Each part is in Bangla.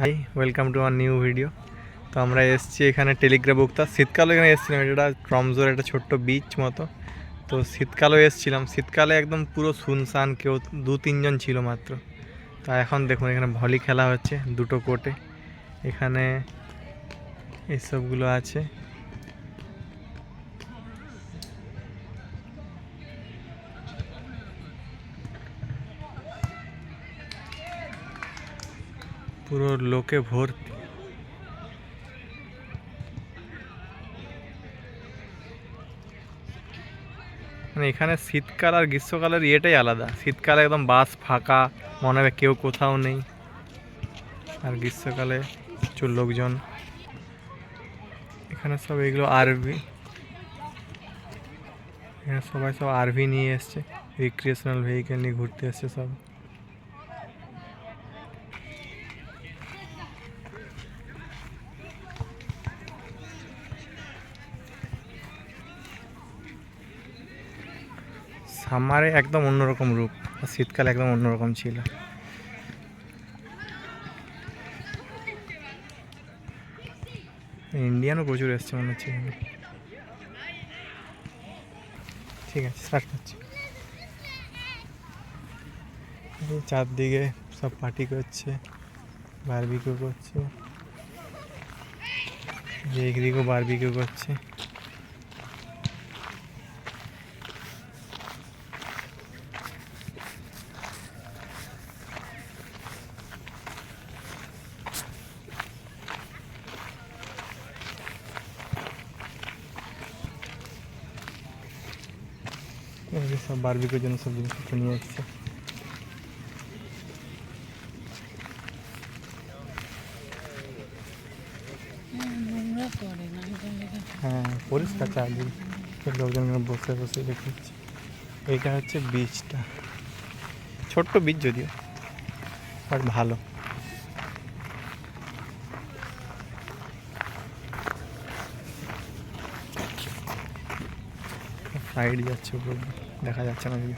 Hi welcome to our new video তো আমরা এসছি এখানে টেলিগ্রাফ বুকতা শীতকালে এখানে এসেছিলাম, এটা ট্রমজোর একটা ছোট্ট বিচ মতো। তো শীতকালেও এসেছিলাম, শীতকালে একদম পুরো শুনশান, কেউ দু তিনজন ছিল মাত্র। তা এখন দেখুন, এখানে ভলি খেলা হচ্ছে দুটো কোর্টে এখানে এইসবগুলো আছে। পুরো লোকে ভর্তি। মানে এখানে শীতকাল আর গ্রীষ্মকালের ইয়েটাই আলাদা। শীতকালে একদম বাস ফাঁকা, মনে হবে কেউ কোথাও নেই। আর গ্রীষ্মকালে প্রচুর লোকজন। এখানে সব এগুলো আরবি এখানে সবাই সব আরভি নিয়ে এসছে রিক্রিয়েশনাল ভেহিকেল নিয়ে ঘুরতে এসছে সব। সামারে একদম অন্যরকম রূপ শীতকালে একদম অন্যরকম ছিল। ইন্ডিয়ানও প্রচুর এসছে মনে হচ্ছে। ঠিক আছে স্টার্ট করছি। চারদিকে সব পার্টি করছে বারবিকিউ করছে। যে একদিকেও বারবিকিউ করছে। সব বারবিকিউর জন্য সব জিনিসপত্র নিয়ে এই জায়গাটা হ্যাঁ পরিষ্কার চারদিক। লোকজন বসে বসে দেখেছি এইটা হচ্ছে বীজটা ছোট্ট বীজ যদিও বাট ভালো। সাইড যাচ্ছে উপর দিয়ে, দেখা যাচ্ছে না যদি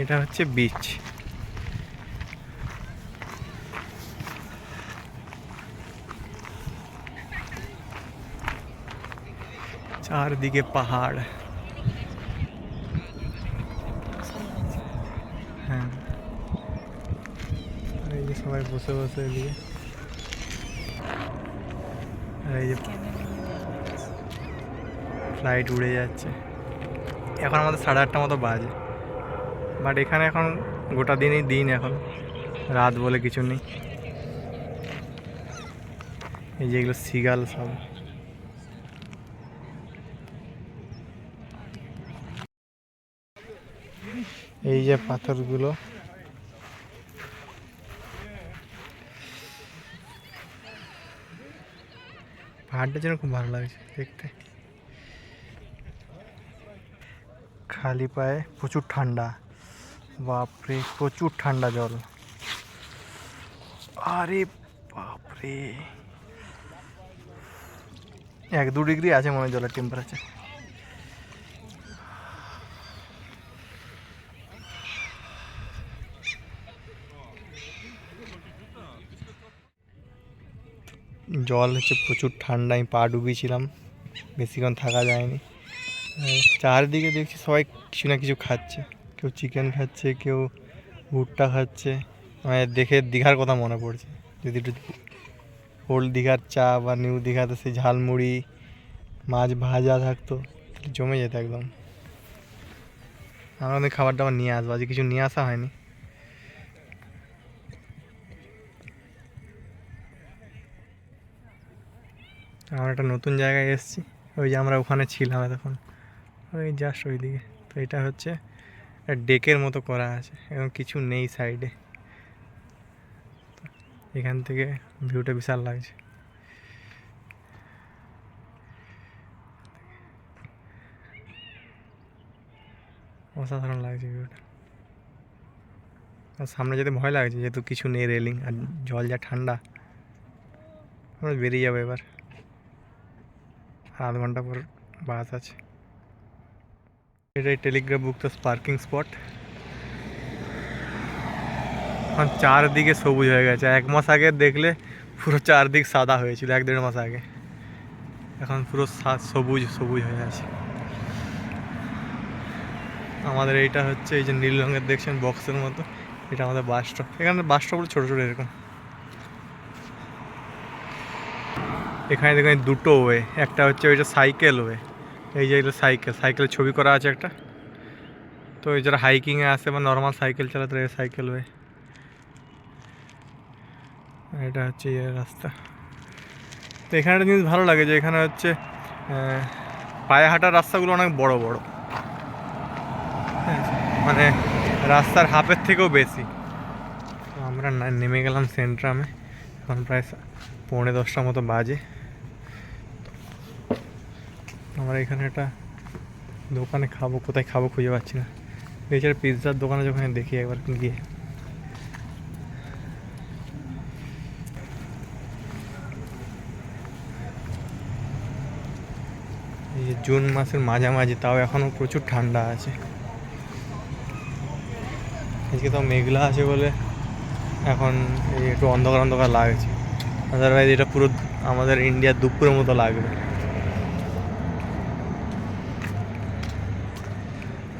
এটা হচ্ছে বিচ চারদিকে পাহাড়। হ্যাঁ। আর এই যে সবাই বসে বসে এদিকে। আর এই যে ফ্লাইট উড়ে যাচ্ছে। এখন আমাদের সাড়ে আটটা মতো বাজে। বাট এখানে এখন গোটা দিনই দিন এখন। রাত বলে কিছু নেই। এই যে এগুলো সিগাল সব। এই যে পাথরগুলো। পাহাড়টা যেন খুব ভালো লাগছে দেখতে। খালি পায়ে প্রচুর ঠান্ডা। বাপরে, প্রচুর ঠান্ডা জল। আরে বাপরে। এক দু ডিগ্রি আছে মনে জলের টেম্পারেচার জল হচ্ছে প্রচুর ঠান্ডা, আমি পা ডুবিয়েছিলাম। বেশিক্ষণ থাকা যায়নি। চারদিকে দেখছি সবাই কিছু না কিছু খাচ্ছে। কেউ চিকেন খাচ্ছে, কেউ ভুট্টা খাচ্ছে। মানে দেখে দীঘার কথা মনে পড়ছে। যদি একটু ওল্ড দীঘার চা বা নিউ দীঘাতে সেই ঝালমুড়ি, মাছ ভাজা থাকতো জমে যেত একদম। আমরা খাবার দাবার নিয়ে আসব, আজকে কিছু নিয়ে আসা হয়নি। আমরা একটা নতুন জায়গায় এসেছি। ওই যে আমরা ওখানে ছিলাম তখন ওই জাস্ট ওইদিকে। তো এটা হচ্ছে ডেকের মতো করা আছে, এবং কিছু নেই সাইডে। এখান থেকে ভিউটা বিশাল লাগছে। অসাধারণ লাগছে ভিউটা। আর সামনে যেতে ভয় লাগছে, যেহেতু কিছু নেই রেলিং, আর জল যা ঠান্ডা। আমরা বেরিয়ে যাব এবার। আধ ঘণ্টা পর বাস আছে। এটাই টেলিগ্রাফ বুক তো পার্কিং স্পট এখন চারদিকে সবুজ হয়ে গেছে। এক মাস আগে দেখলে পুরো চারদিক সাদা হয়েছিল, এক দেড় মাস আগে। এখন পুরো সবুজ সবুজ হয়ে আছে। আমাদের এইটা হচ্ছে এই যে নীল রঙের দেখছেন বক্সের মতো। এটা আমাদের বাস স্টপ এখানে বাস স্টপগুলো ছোটো ছোটো এরকম। এখানে দেখেন দুটো ওয়ে একটা হচ্ছে ওইটা সাইকেল ওয়ে এই যে এগুলো সাইকেল সাইকেলের ছবি করা আছে একটা। তো এই যারা হাইকিংয়ে আসে বা নর্মাল সাইকেল চালাতে সাইকেল ওয়ে এটা হচ্ছে ইয়ে রাস্তা। তো এখানে একটা জিনিস ভালো লাগে যে এখানে হচ্ছে পায়ে হাঁটার রাস্তাগুলো অনেক বড় বড়। হ্যাঁ, মানে রাস্তার হাফের থেকেও বেশি। আমরা নেমে গেলাম সেন্ট্রামে এখন প্রায় পৌনে দশটার মতো বাজে। আমরা এখানে একটা দোকানে খাব, কোথায় খাব খুঁজে পাচ্ছি না। এছাড়া পিৎজার দোকানে যখন দেখি একবার গিয়ে। এই যে জুন মাসের মাঝামাঝি, তাও এখনও প্রচুর ঠান্ডা আছে। আজকে তো মেঘলা আছে বলে এখন একটু অন্ধকার অন্ধকার লাগছে। আদারওয়াইজ এটা পুরো আমাদের ইন্ডিয়ার দুপুরের মতো লাগবে।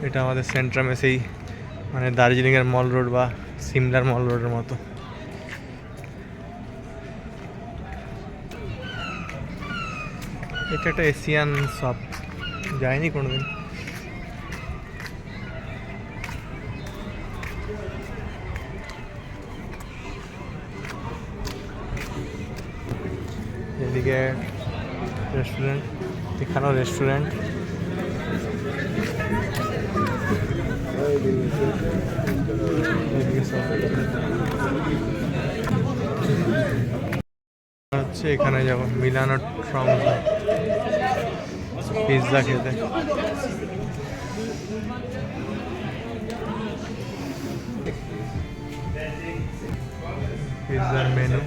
এটা আমাদের সেন্ট্রামে সেই মানে দার্জিলিংয়ের মল রোড বা সিমলার মল রোডের মতো। এটা একটা এশিয়ান শপ যায়নি কোনোদিন। এদিকে রেস্টুরেন্ট এখানেও রেস্টুরেন্ট হচ্ছে এখানে যাব মিলানো ট্রাম পিৎজা খেতে। পিৎজার মেনু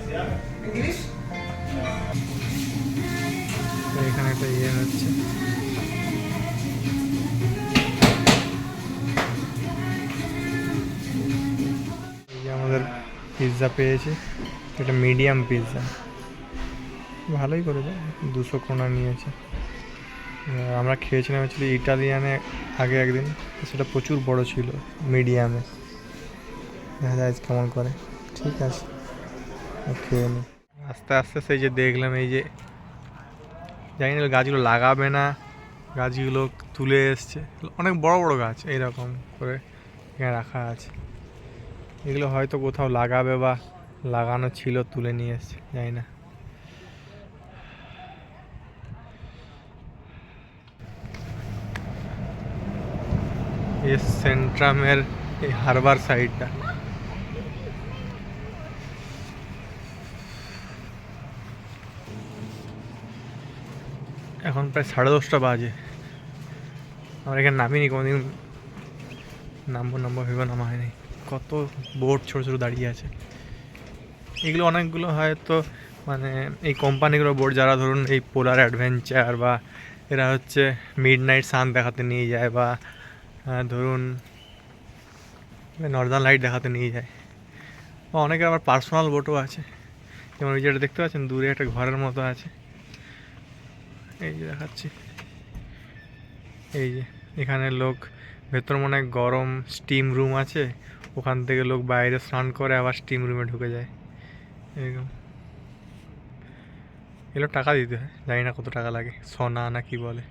এখানে একটা ইয়ে হচ্ছে। পিৎজা পেয়েছি। এটা মিডিয়াম পিৎজা ভালোই করেছে, দুশো কোনা নিয়েছে। আমরা খেয়েছিলাম অ্যাকচুয়ালি ইটালিয়ানে আগে একদিন, সেটা প্রচুর বড় ছিল মিডিয়ামে দেখা যায় কেমন করে। ঠিক আছে খেয়ে নি। আস্তে আস্তে সেই যে দেখলাম, এই যে জানি না, গাছগুলো লাগাবে না, গাছগুলো তুলে এসছে। অনেক বড় বড় গাছ, এইরকম করে এখানে রাখা আছে। এগুলো হয়তো কোথাও লাগাবে বা লাগানো ছিল, তুলে নিয়ে এসছে, জানি না। এই সেন্ট্রামের এই হারবার সাইডটা এখন প্রায় সাড়ে দশটা বাজে। আমরা এখানে নামিনি, কোনোদিন নামবো নামবো ভেবে নামা হয়নি। কত বোট ছোটো ছোটো দাঁড়িয়ে আছে। এগুলো অনেকগুলো হয়তো মানে এই কোম্পানিগুলো বোর্ড যারা ধরুন এই পোলার অ্যাডভেঞ্চার বা এরা হচ্ছে মিড নাইট সান দেখাতে নিয়ে যায় বা ধরুন নর্দার্ন লাইট দেখাতে নিয়ে যায়। বা অনেকের আবার পার্সোনাল বোটও আছে। যেমন ওই যেটা দেখতে পাচ্ছেন, দূরে একটা ঘরের মতো আছে। এই যে দেখাচ্ছি। এই যে, এখানে লোক ভেতর মনে হয় গরম স্টিম রুম আছে। ওখান থেকে লোক বাইরে স্নান করে আবার স্টিম রুমে ঢুকে যায়। এরকম। এগুলো টাকা দিতে হয়, জানি না কত টাকা লাগে, সোনা না কি বলে।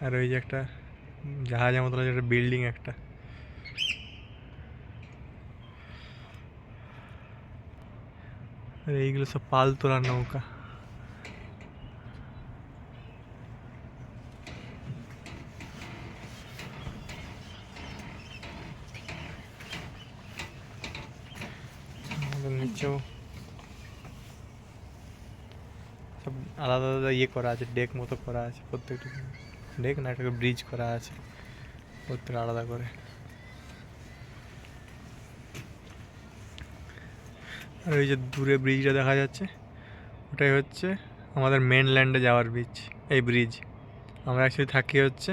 আর ওই যে একটা জাহাজের মতো একটা বিল্ডিং একটা। এইগুলো সব পাল তোলার নৌকা। নিচেও সব আলাদা আলাদা ইয়ে করা আছে ডেক মতো করা আছে প্রত্যেকটা। ডেক না এটাকে ব্রিজ করা আছে প্রত্যেক আলাদা করে। আর ওই যে দূরে ব্রিজটা দেখা যাচ্ছে, ওটাই হচ্ছে আমাদের মেনল্যান্ডে যাওয়ার ব্রিজ এই ব্রিজ আমরা অ্যাকচুয়ালি থাকি হচ্ছে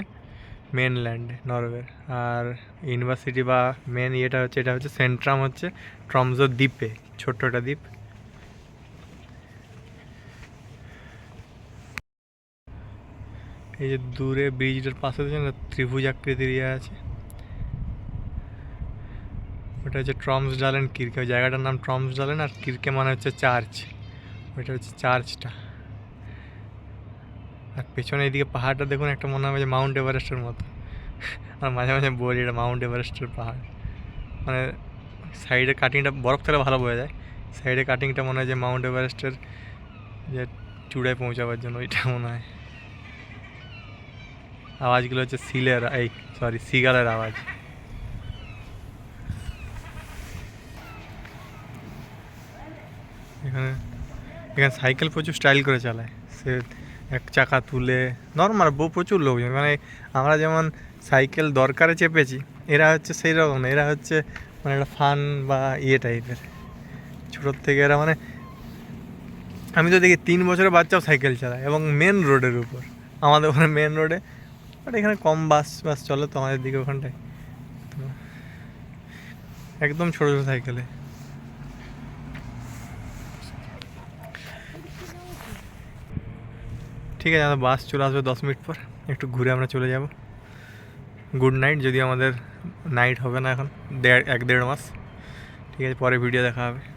মেনল্যান্ডে নরওয়ের আর ইউনিভার্সিটি বা মেন ইয়েটা হচ্ছে, এটা হচ্ছে সেন্ট্রাম হচ্ছে ট্রমজো দ্বীপে ছোট্ট একটা দ্বীপ। এই যে দূরে ব্রিজটার পাশে দেখছেন ত্রিভুজ আকৃতির ইয়ে আছে। ওটা হচ্ছে ট্রমস ডালেন কিরকে জায়গাটার নাম ট্রমস ডালেন আর কিরকে মানে হচ্ছে চার্চ ওইটা হচ্ছে চার্চটা আর পেছনে এদিকে পাহাড়টা দেখুন, একটা মনে হবে যে মাউন্ট এভারেস্টের মতো। আর মাঝে মাঝে বলি এটা মাউন্ট এভারেস্টের পাহাড়। মানে সাইডে কাটিংটা বরফ থাকলে ভালো বোঝা যায়। সাইডে কাটিংটা মনে হয় যে মাউন্ট এভারেস্টের যে চূড়ায় পৌঁছাবার জন্য ওইটা মনে হয়। আওয়াজগুলো হচ্ছে সিলের এই সরি সিগালের আওয়াজ। এখানে এখানে সাইকেল প্রচুর স্টাইল করে চালায়। সে এক চাকা তুলে নর্মাল বউ প্রচুর লোকজন মানে আমরা যেমন সাইকেল দরকারে চেপেছি, এরা হচ্ছে সেই রকম না, এরা হচ্ছে মানে একটা ফান বা ইয়ে টাইপের ছোটোর থেকে এরা মানে আমি তো দেখি তিন বছরের বাচ্চাও সাইকেল চালায় এবং মেন রোডের উপর। আমাদের ওখানে মেন রোডে বাট এখানে কম বাস বাস চলে তো আমাদের দিকে ওখানটায়। একদম ছোটো ছোটো সাইকেলে। ঠিক আছে, আমাদের বাস চলে আসবে দশ মিনিট পর। একটু ঘুরে আমরা চলে যাব। গুড নাইট যদি আমাদের নাইট হবে না এখন, দেড়, এক দেড় মাস। ঠিক আছে, পরে ভিডিও দেখা হবে।